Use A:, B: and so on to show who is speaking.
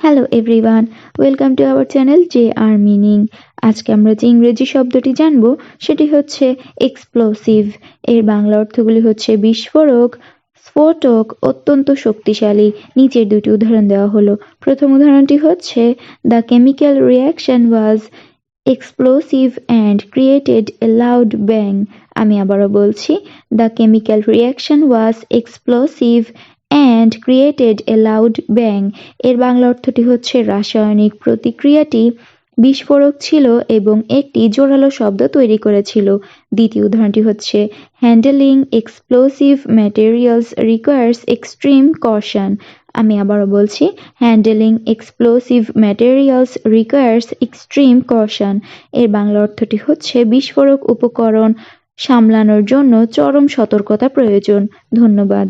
A: Hello everyone welcome to our channel J R meaning আজকে আমরা যে ইংরেজি শব্দটি জানব, সেটি হচ্ছে এক্সপ্লোসিভ এর বাংলা অর্থগুলি হচ্ছে বিস্ফোরক, স্ফোটক, অত্যন্ত শক্তিশালী। নিচের দুটি উদাহরণ দেওয়া হলো। প্রথম উদাহরণটি হচ্ছে the chemical reaction was explosive and created a loud bang আমি আবারও বলছি the chemical reaction was explosive and created a loud bang এর বাংলা অর্থটি হচ্ছে রাসায়নিক প্রতিক্রিয়াটি। বিস্ফোরক ছিল এবং একটি জোরালো শব্দ তৈরি করেছিল। দ্বিতীয় উদাহরণটি হচ্ছে handling explosive materials requires extreme caution আমি আবারও বলছি handling explosive materials requires extreme caution এর বাংলা অর্থটি হচ্ছে, বিস্ফোরক উপকরণ সামলানোর জন্য চরম সতর্কতা প্রয়োজন। ধন্যবাদ।